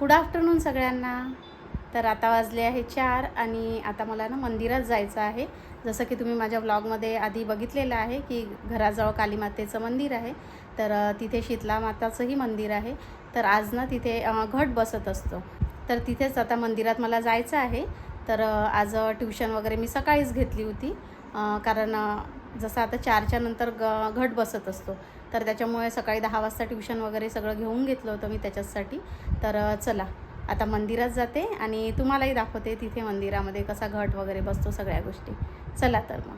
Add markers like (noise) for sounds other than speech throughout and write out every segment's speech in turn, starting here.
Good afternoon सगळ्यांना. तर आता वाजले आहे चार आणि आता मला ना मंदिरात जायचं आहे. जसं की तुम्ही माझ्या ब्लॉगमध्ये आधी बघितलेलं आहे की घराजवळ कालीमातेचं मंदिर आहे. तर तिथे शीतला माताचंही मंदिर आहे. तर आज ना तिथे घट बसत असतो. तर तिथेच आता मंदिरात मला जायचं आहे. तर आज ट्युशन वगैरे मी सकाळीच घेतली होती. कारण जसं आता चारच्या नंतर ग घट बसत असतो. तर त्याच्यामुळे सकाळी दहा वाजता ट्युशन वगैरे सगळं घेऊन घेतलं होतं मी त्याच्यासाठी. तर चला. आता मंदिरात जाते आणि तुम्हालाही दाखवते तिथे मंदिरामध्ये कसा घट वगैरे बसतो सगळ्या गोष्टी. चला तर मग.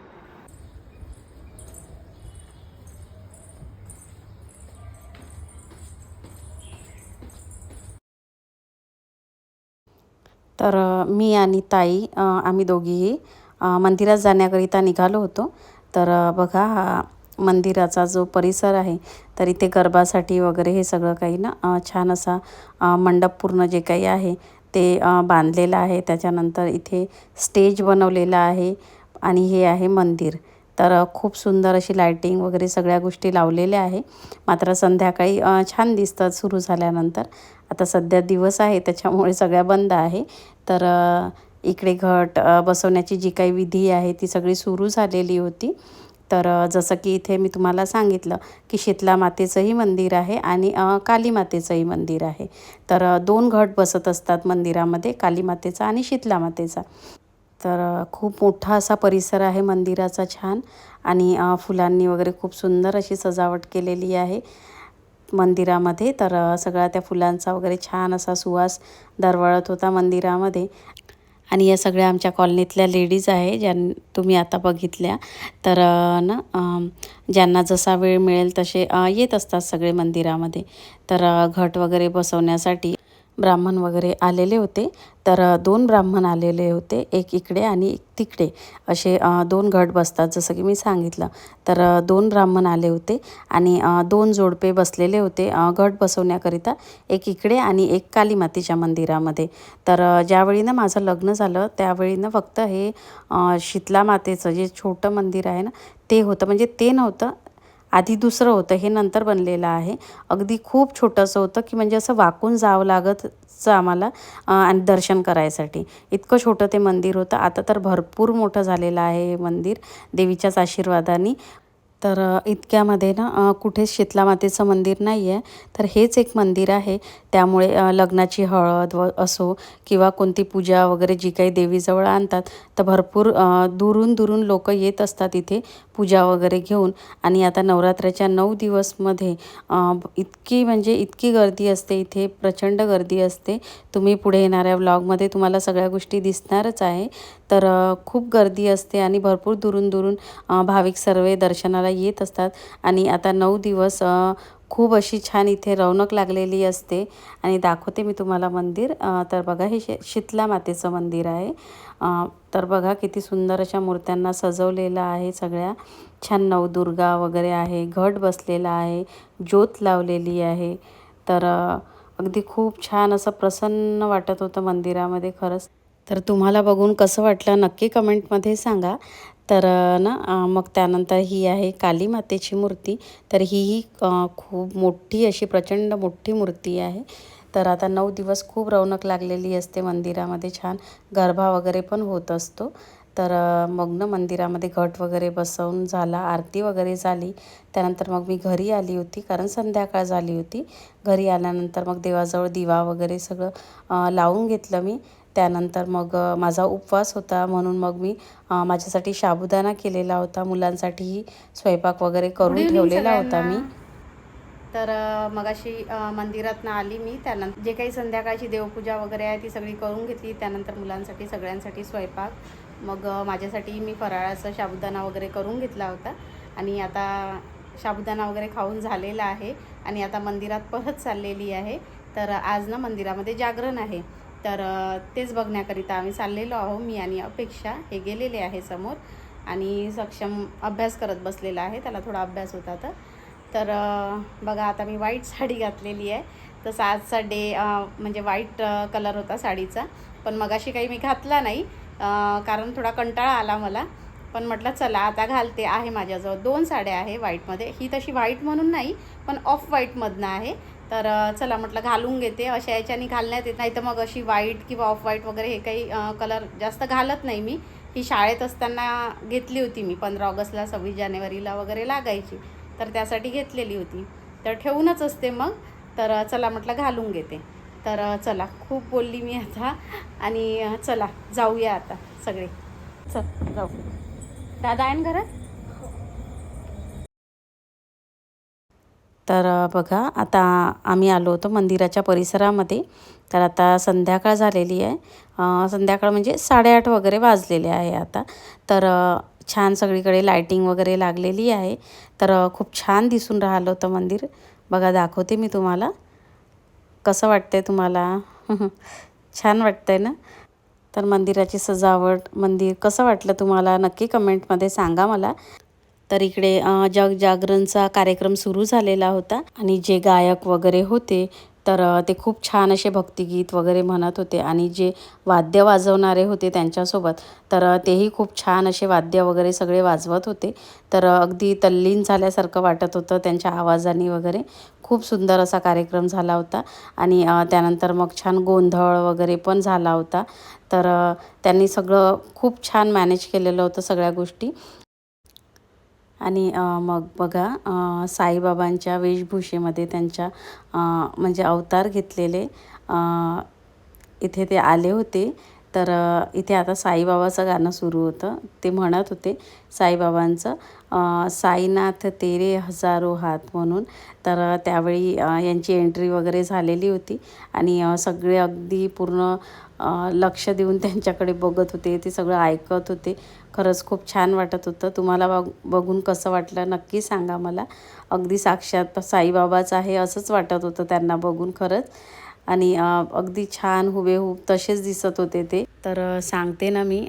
तर मी आणि ताई आम्ही दोघीही मंदिरात जाण्याकरिता निघालो होतो. तर बघा हा मंदिराचा जो परिसर आहे तर इथे गरबासाठी वगैरे हे सगळं काही ना छान असा मंडप पूर्ण जे काही आहे ते बांधलेलं आहे. त्याच्यानंतर इथे स्टेज बनवलेला आहे आणि हे आहे मंदिर. तर खूप सुंदर अशी लायटिंग वगैरे सगळ्या गोष्टी लावलेल्या आहे. मात्र संध्याकाळी छान दिसतात सुरू झाल्यानंतर. आता सध्या दिवस आहे त्याच्यामुळे सगळ्या बंद आहे. तर इकडे घट बसवण्याची जी काही विधी आहे ती सगळी सुरू झालेली होती. तर जसं की इथे मी तुम्हाला सांगितलं की शीतला मातेचंही मंदिर आहे आणि काली मातेचंही मंदिर आहे. तर दोन घट बसत असतात मंदिरामध्ये काली मातेचा आणि शीतला मातेचा. तर खूप मोठा असा परिसर आहे मंदिराचा छान आणि फुलांनी वगैरे खूप सुंदर अशी सजावट केलेली आहे मंदिरामध्ये. तर सगळा सगळ्या त्या फुलांचा वगैरे छान असा सुवास दरवळत होता मंदिरामध्ये. आणि या सगळ्या आमच्या कॉलनीतल्या लेडीज आहे ज्यां तुम्ही आता बघितल्या. तर ना ज्यांना जसा वेळ मिळेल तसे येत असतात सगळे मंदिरामध्ये. तर घट वगैरे बसवण्यासाठी ब्राह्मण वगैरे आलेले होते. तर दोन ब्राह्मण आलेले होते एक इकडे आणि एक तिकडे. असे दोन घट बसतात जसं की मी सांगितलं. तर दोन ब्राह्मण आले होते आणि दोन जोडपे बसलेले होते गट घट बसवण्याकरिता एक इकडे आणि एक काली मातेच्या मंदिरामध्ये. तर ज्यावेळीनं ज्यावेळी ना माझं लग्न झालं त्यावेळी ना फक्त हे शीतला मातेचं जे छोटं मंदिर आहे ना ते होतं. म्हणजे ते नव्हतं आधी दुसरं होतं हे नंतर बनलेलं आहे. अगदी खूप छोटंसं होतं की म्हणजे असं वाकून जावं लागतचं आम्हाला आणि दर्शन करायसाठी. इतकं छोटं ते मंदिर होतं. आता तर भरपूर मोठं झालेलं आहे हे मंदिर देवीच्याच आशीर्वादाने. तर इतक्यामध्ये ना कुठेच शीतला मातेचं मंदिर नाही आहे तर हेच एक मंदिर आहे. त्यामुळे लग्नाची हळद व असो किंवा कोणती पूजा वगैरे जी काही देवीजवळ आणतात तर भरपूर दुरून दुरून लोक येत असतात इथे पूजा वगैरे घेऊन. आणि आता नवरात्राच्या नऊ दिवसमध्ये इतकी म्हणजे इतकी गर्दी असते इथे प्रचंड गर्दी असते. तुम्ही पुढे येणाऱ्या व्लॉगमध्ये तुम्हाला सगळ्या गोष्टी दिसणारच आहे. तर खूप गर्दी असते आणि भरपूर दुरून दुरून भाविक सर्व दर्शनाला येत असतात. आणि आता नऊ दिवस खूप अशी छान इथे रौनक लागलेली असते. आणि दाखवते मी तुम्हाला मंदिर. तर बघा हे शे शीतला मातेचं मंदिर आहे. तर बघा किती सुंदर अशा मूर्त्यांना सजवलेलं आहे सगळ्या. छान नवदुर्गा वगैरे आहे घट बसलेला आहे ज्योत लावलेली आहे. तर अगदी खूप छान असं प्रसन्न वाटत होतं मंदिरामध्ये खरंच. तर तुम्हाला बघून कसं वाटलं नक्की कमेंटमध्ये सांगा. तर ना मग त्यानंतर ही आहे काली मातेची मूर्ती. तर ही खूप मोठी अशी प्रचंड मोठी मूर्ती आहे. तर आता नऊ दिवस खूप रौनक लागलेली असते मंदिरामध्ये छान. गरबा वगैरे पण होत असतो. तर मग ना मंदिरामध्ये घट वगैरे बसवून झाला आरती वगैरे झाली. त्यानंतर मग मी घरी आली होती कारण संध्याकाळ झाली होती. घरी आल्यानंतर मग देवाजवळ दिवा वगैरे सगळं लावून घेतलं मी. त्यानंतर मग माझा उपवास होता. म्हणून मग मी माझ्यासाठी साबुदाणा केलेला होता. मुलांसाठीही स्वयंपाक वगैरे करून ठेवलेला होता. मी. तर अ, मगाशी मंदिरातनं आली मी. त्यानंतर जे काही संध्याकाळची देवपूजा वगैरे आहे ती सगळी करून घेतली. त्यानंतर मुलांसाठी सगळ्यांसाठी स्वयंपाक. मग माझ्यासाठी मी फराळाचा साबुदाणा वगैरे करून घेतला होता. आणि आता साबुदाणा वगैरे खाऊन झालेला आहे. आणि आता मंदिरात परत चाललेली आहे. तर आज ना मंदिरामध्ये जागरण आहे. तर तेच बघण्याकरिता आम्ही चाललेलो आहो मी आणि अपेक्षा हे गेलेले आहे समोर आणि सक्षम अभ्यास करत बसलेला आहे. त्याला थोडा अभ्यास होता तर. तर बघा आता मी व्हाईट साडी घातलेली आहे. तसं आजचा डे म्हणजे व्हाईट कलर होता साडीचा. पण मगाशी काही मी घातला नाही. कारण थोडा कंटाळा आला मला. पण म्हटलं चला आता घालते. आहे माझ्याजवळ दोन साड्या आहे व्हाईटमध्ये ही तशी व्हाईट म्हणून नाही पण ऑफ व्हाईटमधनं आहे. तर चला म्हटलं घालून घेते. अशा याच्याने घालण्यात येत नाही. तर मग अशी व्हाईट किंवा ऑफ व्हाईट वगैरे हे काही कलर जास्त घालत नाही मी. ही शाळेत असताना घेतली होती मी. पंधरा ऑगस्टला सव्वीस जानेवारीला वगैरे लागायची. तर त्यासाठी घेतलेली होती. तर ठेवूनच असते मग. तर चला म्हटलं घालून घेते. तर चला. खूप बोलली मी आता. आणि चला. जाऊया आता सगळे. चल जाऊ. दादा आहे ना घरात? तर बघा आता आम्ही आलो होतो मंदिराच्या परिसरामध्ये. तर आता संध्याकाळ झालेली आहे. संध्याकाळ म्हणजे साडेआठ वगैरे वाजलेले आहे आता. तर छान सगळीकडे लायटिंग वगैरे लागलेली आहे. तर खूप छान दिसून राहिलं होतं मंदिर. बघा दाखवते मी तुम्हाला. कसं वाटतंय तुम्हाला? (laughs) छान वाटतंय ना? तर मंदिराची सजावट मंदिर कसं वाटलं तुम्हाला? नक्की कमेंटमध्ये सांगा मला. तर इकडे जग जागरणचा कार्यक्रम सुरू झालेला होता आणि जे गायक वगैरे होते तर ते खूप छान असे भक्तिगीत वगैरे म्हणत होते आणि जे वाद्य वाजवणारे होते त्यांच्यासोबत तर तेही खूप छान असे वाद्य वगैरे सगळे वाजवत होते. तर अगदी तल्लीन झाल्यासारखं वाटत होतं त्यांच्या आवाजाने वगैरे. खूप सुंदर असा कार्यक्रम झाला होता आणि त्यानंतर मग छान गोंधळ वगैरे पण झाला होता. तर त्यांनी सगळं खूप छान मॅनेज केलेलं होतं सगळ्या गोष्टी. आणि मग बघा साईबाबांच्या वेशभूषेमध्ये त्यांच्या म्हणजे अवतार घेतलेले इथे ते आले होते. तर इथे आता साईबाबाचं गाणं सुरू होतं. ते म्हणत होते साईबाबांचं साईनाथ तेरे हजारो हात म्हणून. तर त्यावेळी यांची एंट्री वगैरे झालेली होती. आणि सगळे अगदी पूर्ण लक्ष देऊन त्यांच्याकडे बघत होते ते सगळं ऐकत होते. खरंच खूप छान वाटत होतं. तुम्हाला बघ बघून कसं वाटलं नक्की सांगा मला. अगदी साक्षात साईबाबाच आहे असंच वाटत होतं त्यांना बघून खरंच. आणि अगदी छान हुबेहूब तसेच दिसत होते ते. तर सांगते ना मी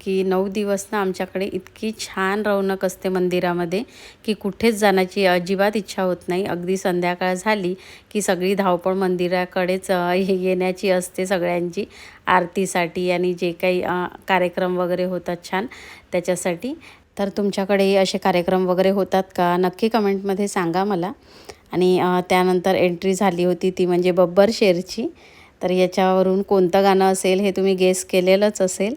की नऊ दिवस ना आमच्याकडे इतकी छान रौनक असते मंदिरामध्ये की कुठेच जाण्याची अजिबात इच्छा होत नाही. अगदी संध्याकाळ झाली की सगळी धावपळ मंदिराकडेच येण्याची असते सगळ्यांची आरतीसाठी आणि जे काही कार्यक्रम वगैरे होतात छान त्याच्यासाठी. तर तुमच्याकडे असे कार्यक्रम वगैरे होतात का? नक्की कमेंटमध्ये सांगा मला. आणि त्यानंतर एंट्री झाली होती ती म्हणजे बब्बर शेरची. तर याच्यावरून कोणतं गाणं असेल हे तुम्ही गेस केलेलंच असेल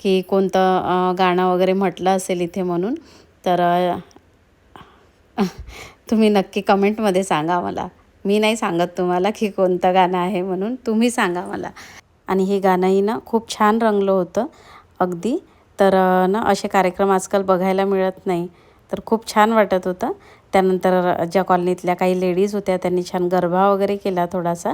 की कोणतं गाणं वगैरे म्हटलं असेल इथे म्हणून. तर (laughs) तुम्ही नक्की कमेंटमध्ये सांगा मला. मी नाही सांगत तुम्हाला की कोणतं गाणं आहे म्हणून तुम्ही सांगा मला. आणि हे गाणंही ना खूप छान रंगलं होतं अगदी. तर ना असे कार्यक्रम आजकाल बघायला मिळत नाही. तर खूप छान वाटत होतं. त्यानंतर ज्या कॉलनीतल्या काही लेडीज होत्या त्यांनी छान गरबा वगैरे केला थोडासा.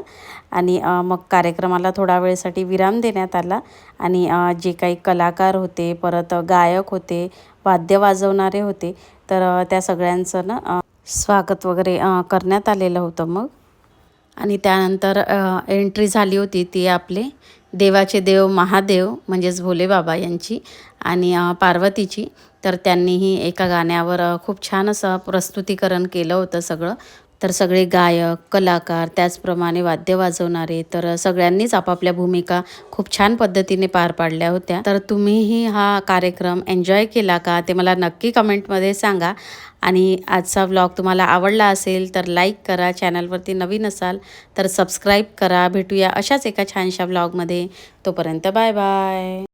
आणि मग कार्यक्रमाला थोडा वेळेसाठी विराम देण्यात आला. आणि जे काही कलाकार होते परत गायक होते वाद्य वाजवणारे होते तर त्या सगळ्यांचं ना स्वागत वगैरे करण्यात आलेलं होतं मग. आणि त्यानंतर एंट्री झाली होती ती आपले देवाचे देव महादेव म्हणजेच भोले बाबा यांची आणि पार्वतीची. तर त्यांनीही एका गाण्यावर खूप छान असं प्रस्तुतीकरण केलं होतं सगळं. तर सगळे गायक कलाकार त्याचप्रमाणे वाद्य वाजवणारे तर सगळ्यांनीच आपापल्या भूमिका खूप छान पद्धतीने पार पाडल्या होत्या. तर तुम्हीही हा कार्यक्रम एन्जॉय केला का? ते मला नक्की कमेंटमध्ये सांगा. आणि आजचा व्लॉग तुम्हाला आवडला असेल तर लाईक करा चॅनलवरती नवीन असाल तर सबस्क्राईब करा. भेटूया अशाच एका छानशा व्लॉगमध्ये. तोपर्यंत बाय बाय.